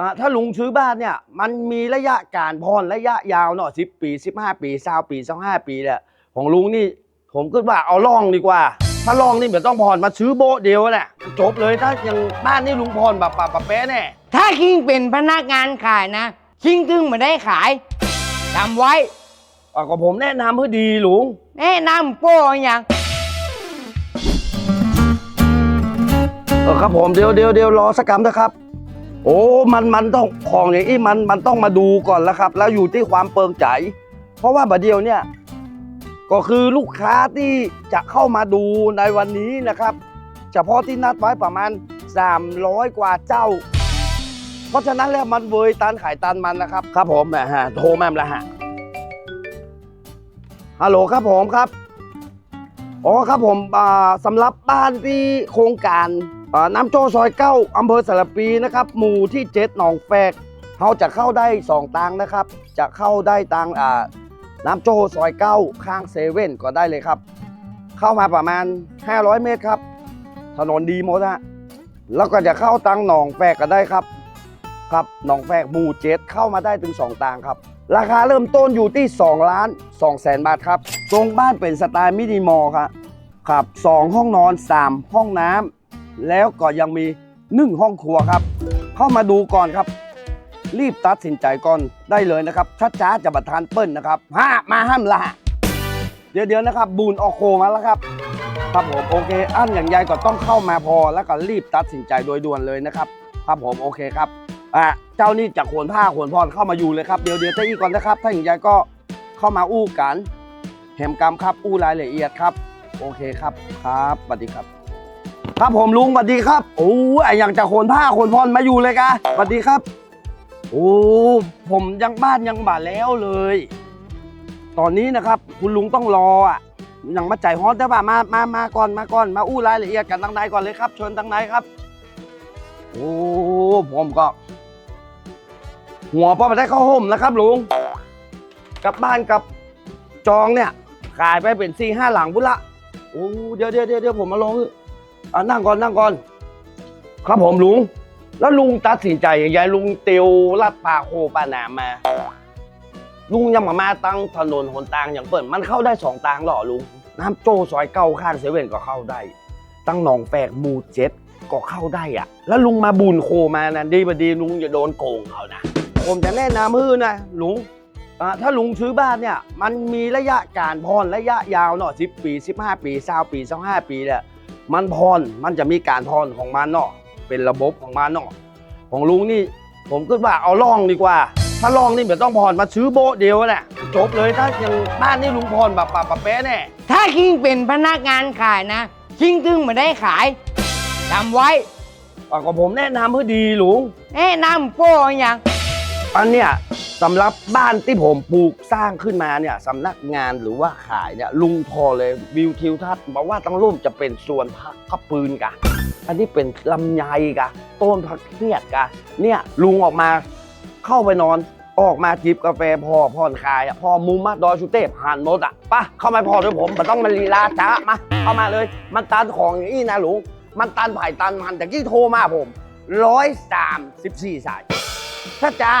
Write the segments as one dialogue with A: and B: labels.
A: อ่าถ้าลุงซื้อบ้านเนี่ย มันมีระยะการผ่อนระยะยาวเนาะสิปีสิบห้าปีสาวปีสองห้าปีแหละของลุงนี่ ผมคิดว่าเอาล่องดีกว่า ถ้าล่องนี่ไม่ต้องผ่อนมาซื้อโบะเดียวแหละจบเลยถ้าอย่างบ้านนี่ลุงผ่อนแบบปะปะแป๊ะแน่
B: ถ้าคิงเป็นพนักงานขายนะ คิงถึงไม่ได้ขายจำไว้
A: อะก็ผมแนะนำให้ดีลุง
B: แนะนำโป้อย่าง
A: เออครับผมเดี๋ยวเดี๋ยวเดี๋ยวรอสักกรรมนะครับ โอ้ มันมันต้องของอย่างนี้มันมันต้องมาดูก่อนแล้วครับ แล้วอยู่ที่ความเปิงใจ เพราะว่าบัดเดียวเนี่ย ก็คือลูกค้าที่จะเข้ามาดูในวันนี้นะครับ เฉพาะที่นัดไว้ประมาณ 300 กว่าเจ้า เพราะฉะนั้นแล้วมันเวยตันขายตันมันนะครับ ครับผมนะฮะโทรแม่มล้วฮะฮัลโหลครับผมครับ อ๋อครับผมสำหรับบ้านที่โครงการน้ำโจ้ซอยเก้าอำเภอสารปีนะครับ หมู่ที่เจ็ดหนองแฟกเขาจะเข้าได้สองทางนะครับ จะเข้าได้ทางน้ำโจ้ซอยเก้าข้างเซเว่นก็ได้เลยครับ เข้ามาประมาณ 500 เมตรครับ ถนนดีหมดฮะแล้วก็จะเข้าทางหนองแฟกก็ได้ครับ ครับหนองแฟกหมู่เจ็ดเข้ามาได้ถึงสองทางครับ ราคาเริ่มต้นอยู่ที่2ล้าน2แสนบาทครับทรงบ้านเป็นสไตล์มินิมอลครับ ครับสองห้องนอน3ห้องน้ำแล้วก็ยังมี1ห้องครัวครับ เข้ามาดูก่อนครับ รีบตัดสินใจก่อนได้เลยนะครับช้าช้าๆจะบัตรทานเปิ้ลนะครับห้ามาห้ามละเดี๋ยวเดี๋ยวนะครับ บูนออกโคมาแล้วครับครับผมโอเค อันอย่างใหญ่ก็ต้องเข้ามาพอแล้วก็รีบตัดสินใจโดยด่วนเลยนะครับ ครับผมโอเคครับอะเจ้านี่จากขวนผ้าขวนพรเข้ามาอยู่เลยครับเดี๋ยวเดี๋ยวเจ้าอีกก่อนนะครับ ถ้าอย่างใหญ่ก็เข้ามาอู้กันแหมกรรมครับอู้รายละเอียดครับ โอเคครับครับสวัสดีครับ ครับผมลุงสวัสดีครับโอ้ยอย่างจะโขนผ้าโขนพรมาอยู่เลยกะสวัสดีครับโอ้ผมยังบ้านยังบ่าแล้วเลย ตอนนี้นะครับ คุณลุงต้องรออะยังมาใจายฮอตได้ป่ะมามามาก่อนมาก่อนมาอู้รายละเอียดกันตั้งในก่อนเลยครับเชิญตั้งในครับโอ้ผมก็ หัวพอไปได้เข้าห่มนะครับลุงกลับบ้านกับจองเนี่ยขายไปเป็นสี่ห้าหลังพุละ โอ้เดี๋ยวเดี๋ยวเดี๋ยวเดี๋ยวผมมาลองอะนั่งก่อนนั่งก่อน ครับผมลุง แล้วลุงตัดสินใจยังไงลุงเตียวลาดปลาโคปลาหนามมา ลุงยังมามาตั้งถนนหนทางอย่างเปิดมันเข้าได้สองทางหรอลุง น้ำโจ้ซอยเก้าข้างเซเว่นก็เข้าได้ ตั้งหนองแฝกมูเจ็ดก็เข้าได้อะ แล้วลุงมาบุญโคมานะดีบดีลุงจะโดนโกงเขานะผมจะแนะนำมือนะลุง อ่าถ้าลุงซื้อบ้านเนี่ยมันมีระยะการผ่อนระยะยาวเนาะสิปี 15 ปี20ปี25ปีแหละมันผ่อนมันจะมีการผ่อนของมันเนาะเป็นระบบของมันเนาะของลุงนี่ผมคิดว่าเอาล่องดีกว่า ถ้าล่องนี่ไม่ต้องผ่อนมาซื้อโบะเดียวแหละจบเลยถ้าอย่างบ้านนี่ลุงผ่อนแบบปะปะแป๊ะแน่
B: ถ้าคิงเป็นพนักงานขายนะ คิงถึงไม่ได้ขายจำไว้
A: อะก็ผมแนะนำให้ดีลุง
B: แนะนำโป้อย่าง
A: อันเนี้ย สำหรับบ้านที่ผมปลูกสร้างขึ้นมาเนี่ยสำนักงานหรือว่าขายเนี่ยลุงพอเลยวิวทิวทัศน์บอกว่าตั้งร่วมจะเป็นส่วนผักข้าปืนกะ อันนี้เป็นลำไยกะ ต้นผักเขียดกะ เนี่ยลุงออกมาเข้าไปนอนออกมาจิบกาแฟพอผ่อนคลายอะพอมุมมาดอยชุเทพหันรถอะปะเข้ามาพอด้วยผมมันต้องมาลีลาจ้ามาเข้ามาเลย มันตันของอย่างนี้นะลุงมันตันไผ่ตันมันแต่กี้โทรมาผมร้อยสามสิบสี่สายถ้าจ้า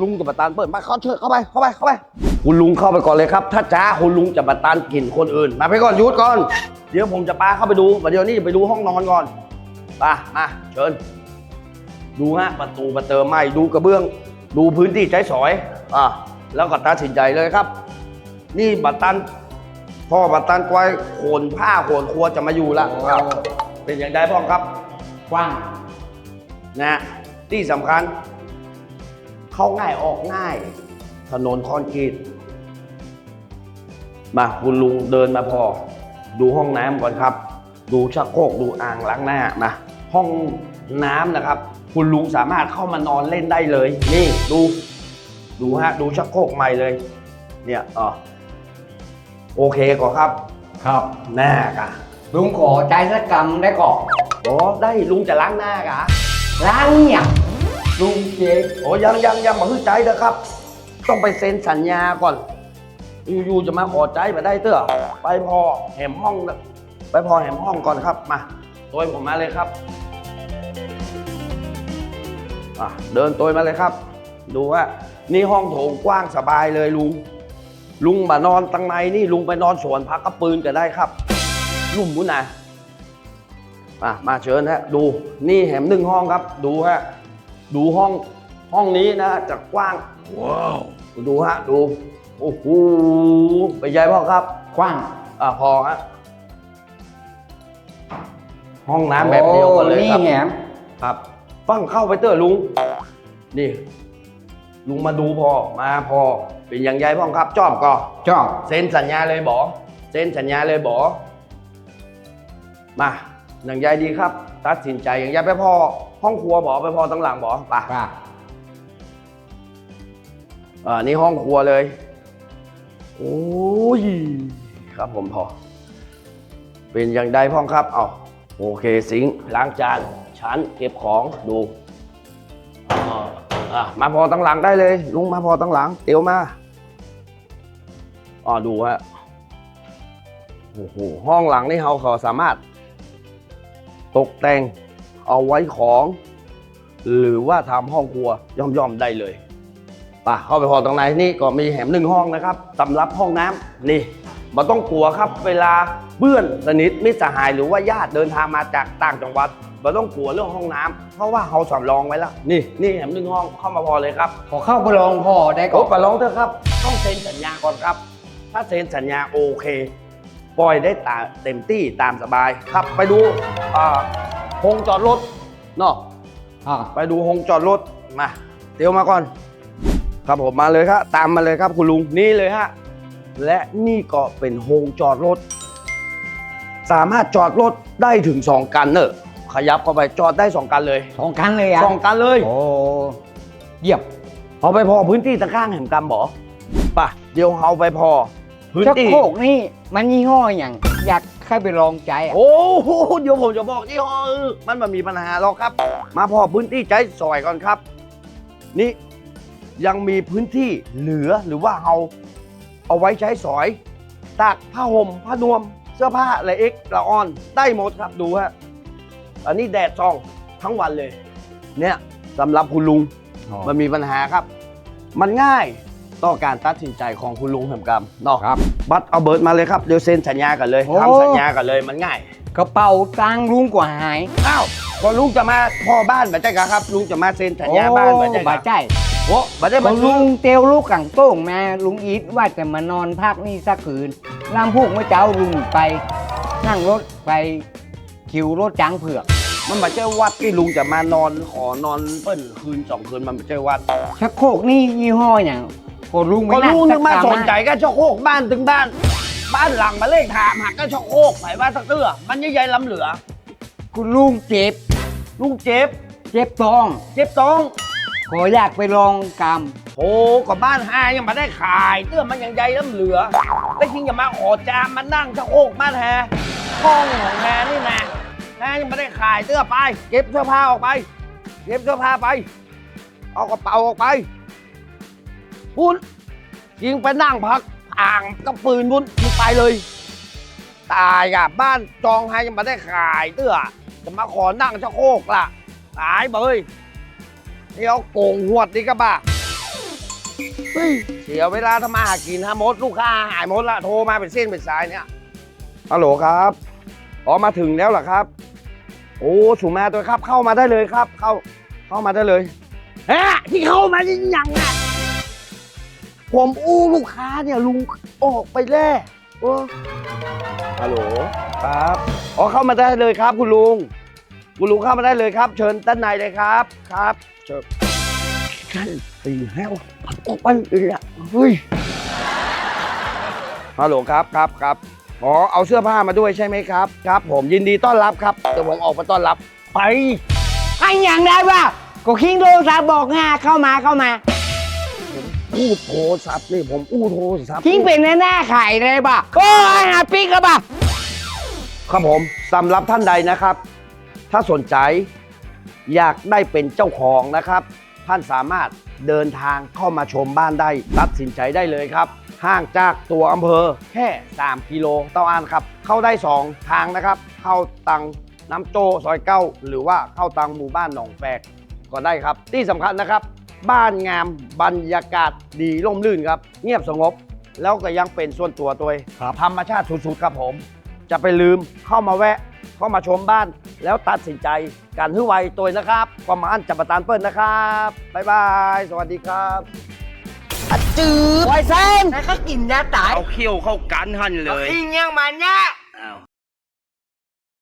A: ลุงจะมาตานเปิดมาเขาเชิญเข้าไปเข้าไปเข้าไป คุณลุงเข้าไปก่อนเลยครับ ถ้าจ้าคุณลุงจะมาตานกลิ่นคนอื่น มาไปก่อนหยุดก่อน เดี๋ยวผมจะปาเข้าไปดูเดี๋ยวนี้จะไปดูห้องนอนก่อนไปมาเชิญ ดูฮะประตูประเติมใหม่ดูกระเบื้อง ดูพื้นที่ใช้สอยอะแล้วก็ตัดสินใจเลยครับ นี่บัตตันพ่อบัตตันควายโขนผ้าโขนครัวจะมาอยู่ละครับ เป็นอย่างไรพ่อครับ
B: กว้าง
A: นะที่สำคัญ เข้าง่ายออกง่าย ถนนคอนกรีตมาคุณลุงเดินมาพอ ดูห้องน้ำก่อนครับ ดูชักโครกดูอ่างล้างหน้ามาห้องน้ำนะครับ คุณลุงสามารถเข้ามานอนเล่นได้เลย นี่ดูดูฮะดูชักโครกใหม่เลย เนี่ยอ๋อโอเคก่อนครับ
B: ครับ
A: หน้ากะ
B: ลุงขอใจสักกรรมได้ก่อน
A: โอ้ได้ลุงจะล้างหน้ากะ
B: ล้างเนี่ย ลุงเจ๊
A: โอ้ยังยังยังมาคือใจเถอะครับ ต้องไปเซ็นสัญญาก่อน อยู่ๆจะมาขอใจมาได้เต้อไปพอแหมห้องนะไปพอแหมห้องก่อนครับมาตัวผมมาเลยครับอะเดินตัวมาเลยครับ ดูว่านี่ห้องโถงกว้างสบายเลยลุง ลุงมานอนตังในนี่ลุงไปนอนสวนพักกระปืนก็ได้ครับลุ่มบุญนะอะมาเชิญฮะดูนี่แหมหนึ่งห้องครับ ดูฮะ ดูห้องห้องนี้นะจะกว้าง ว้าว ดูฮะ ดู โอ้โหไปนใหญ่พ่อครับ
B: กว้าง
A: อะพอฮะห้องน้ำแบบเดียวกันเลย
B: โอ้
A: ครับ
B: นี่แหม
A: ครับฟังเข้าไปเตอร์ลุง นี่ ลุงมาดูพอมาพอ เป็นอย่างไรพ่องครับจอบก็
B: ชอบ
A: เซ็นสัญญาเลยบอเซ็นสัญญาเลยบอมาอย่างไรดีครับ ตัดสินใจอย่างไรไปพอ ห้องครัวบอไปพอตั้งหลังบอไป
B: ป่ะ
A: อ่านี่ห้องครัวเลย โอ้ย ครับผมพอ เป็นอย่างใดพ่องครับ เอาโอเคสิงค์ล้างจานชั้นเก็บของดูอ่าอะมาพอตั้งหลังได้เลย ลุงมาพอตั้งหลัง เตียวมาอ๋อดูฮะโอ้โหห้องหลังนี่เราเขาสามารถ ตกแต่ง เอาไว้ของ หรือว่าทำห้องครัวย่อมๆได้เลยป่ะเข้าไปพอตรงไหนนี่ก็มีแหมหนึ่งห้องนะครับสำหรับห้องน้ำนี่ไมาต้องกลัวครับเวลาเพื่อนสนิทมิตรสหายหรือว่าญาติเดินทางมาจากต่างจังหวัดเราต้องกลัวเรื่องห้องน้ำเพราะว่าเขาสำรองไว้แล้ว นี่นี่แหมหนึ่งห้องเข้ามาพอเลยครับ
B: ขอเข้าไปลองพอได้ก่
A: โอ้
B: อน
A: ปลองเถอะครับ ต้องเซ็นสัญญาก่อนครับ ถ้าเซ็นสัญญาโอเค ปล่อยได้ตามเต็มที่ตามสบายครับไปดู อ่าโฮงจอดรถเนาะ
B: อะ
A: ไปดูโฮงจอดรถมาเดี๋ยวมาก่อน ครับผมมาเลยครับตามมาเลยครับคุณลุงนี่เลยฮะและนี่ก็เป็นโฮงจอดรถ สามารถจอดรถได้ถึง 2 กันเนอะขยับเข้าไปจอดได้ 2 กันเลย
B: สองคันเลยอะ
A: สองกันเลย
B: โอ้เยี่ยม
A: เอาไปพอพื้นที่ตะข้างแห่งกรรมบอป่ะเดี๋ยวเอาไปพอ พื้น
B: ชัก
A: ที่
B: โครกนี่มันยี่ห้ออย่าง อยากเข้าไปลองใจอะ
A: โอ้โหเดี๋ยวผมจะบอกยี่ห้ออื่นมันไมันมีปัญหาหรอกครับ มาพอพื้นที่ใจซอยก่อนครับ นี่ยังมีพื้นที่เหลือหรือว่าเอาเอาไว้ใช้สอยตากผ้าห่มผ้านวม เสื้อผ้าอะไรเอ็กละออนได้หมดครับดูฮะอันนี้แดดซองทั้งวันเลย เนี่ยสำหรับคุณลุงมันมีปัญหาครับ มันง่ายต่อการตัดสินใจของคุณลุงแหมกรรมเนาะ
B: ครับ
A: บัตรเอาเบิร์ดมาเลยครับเดี๋ยวเซ็นสัญญากันเลย
B: โอ้
A: ทำสัญญากันเลยมันง่าย
B: กระเป๋าตังค์ลุงกว่าหาย
A: อ้าวพอลุงจะมาพ่อบ้านบัตรใจกะครับลุงจะมาเซ็นสัญญาบ้านบัตรใจ
B: โอ้บาดใจ
A: โอ้บัตรใจ
B: พ
A: บั
B: อ
A: ตร
B: ลุงเตียวลูกกังโต้งมาลุงอีทว่าจะมานอนพักนี่สักคืนลำพูกเมื่อเจ้าลุงไป นั่งรถไปคิวรถจังเผือก
A: มันบัตรใจวัดที่ลุงจะมานอนขอนอนเปิ้ลคืนสองคืนมันบัตรใจวัด
B: ชักโครกนี่ยี่ห้ออย่าง พอลุง
A: พอ
B: ไม่
A: ลุงนึกมา
B: สั
A: สนใจก็ชอกโคกบ้านถึงบ้าน บ้านหลังมาเลขถามหักก็ชอกโคกไผ่ว่าสักเตื้อมันใหญ่ๆล้ำเหลือ
B: คุณลุงเจ็บ
A: ลุงเจ็บ
B: เจ็บท้อง
A: เจ็บต้อง
B: ขออยากไปลองกรรม
A: โอ้กับบ้านหายังมาได้ขาย เตื้อมันยังใหญ่ล้ำเหลือแต่จริงอย่ามาขอจามมานั่งชอกโคกบ้านแฮห้องของแฮนี่นะแฮยังไม่ได้ขายเตื้อไป เก็บเสื้อผ้าออกไป เก็บเสื้อผ้าไป เอากระเป๋าออกไปปุ้น ยิงไปนั่งพักอ่างก็ปืนบุญยิงไปเลย ตายอะบ้านจองให้ยังม่ได้ขายเตื้อจะมาขอนั่งชะโคกล่ะ ตายเบยเดี๋ยวโกงหวดดีกะบ้าเฮ้ยเสียเวลาทำมาหากินฮะมดลูกค้าหายหมดละโทรมาเป็นเส้นเป็นสายเนี่ยฮัลโหลครับอ๋อมาถึงแล้วเหรอครับ โอ้สูมาตัวครับเข้ามาได้เลยครับ เข้าเข้ามาได้เลยฮะที่เข้ามานี่ยังอะ ผมอู้ลูกค้าเนี่ยลุงออกไปแล้วโอ้ฮัลโหลครับ อ๋อเข้ามาได้เลยครับ คุณลุง คุณลุงเข้ามาได้เลยครับ เชิญด้านในเลยครับ ครับ เชิญท่านตีแล้วออกไปเลยอะเฮ้ย ฮัลโหลครับครับครับ อ๋อเอาเสื้อผ้ามาด้วยใช่ไหมครับ ครับ ผมยินดีต้อนรับครับเดี๋ยวผมออกมาต้อนรับ ไป
B: ให้อย่างได้ป่ะก็คิงโทรศัพท์บอกงาเข้ามาเข้ามา
A: อู้โทรศัพท์นี่ผมอู้โทรศัพท์
B: คิงเป็นหน้าไข่เลยป่ะโอ้ยหาปิ๊กแล้วป่ะ
A: ครับผมสำหรับท่านใดนะครับ ถ้าสนใจอยากได้เป็นเจ้าของนะครับ ท่านสามารถเดินทางเข้ามาชมบ้านได้ตัดสินใจได้เลยครับ ห่างจากตัวอำเภอแค่ 3 กิโลเต้าอานครับ เข้าได้ 2 ทางนะครับ เข้าตังน้ำโจซอยเก้าหรือว่าเข้าตังหมู่บ้านหนองแฝกก็ได้ครับ ที่สำคัญนะครับ บ้านงามบรรยากาศดีร่มรื่นครับ เงียบสงบ แล้วก็ยังเป็นส่วนตัวตัวเอง
C: ครับ
A: ธรรมชาติสุดๆครับผม จะไปลืมเข้ามาแวะ เข้ามาชมบ้าน แล้วตัดสินใจการฮื้อไวตัวนะครับประมาณจับประตานเปิ้ลนะครับบ๊ายบายสวัสดีครับ
D: จืด
B: ไวเซน
D: แล้วก็กินยาตาย
A: เอาเขี้ยวเข้ากันหันเลย
D: อิงยังมันเนี่ย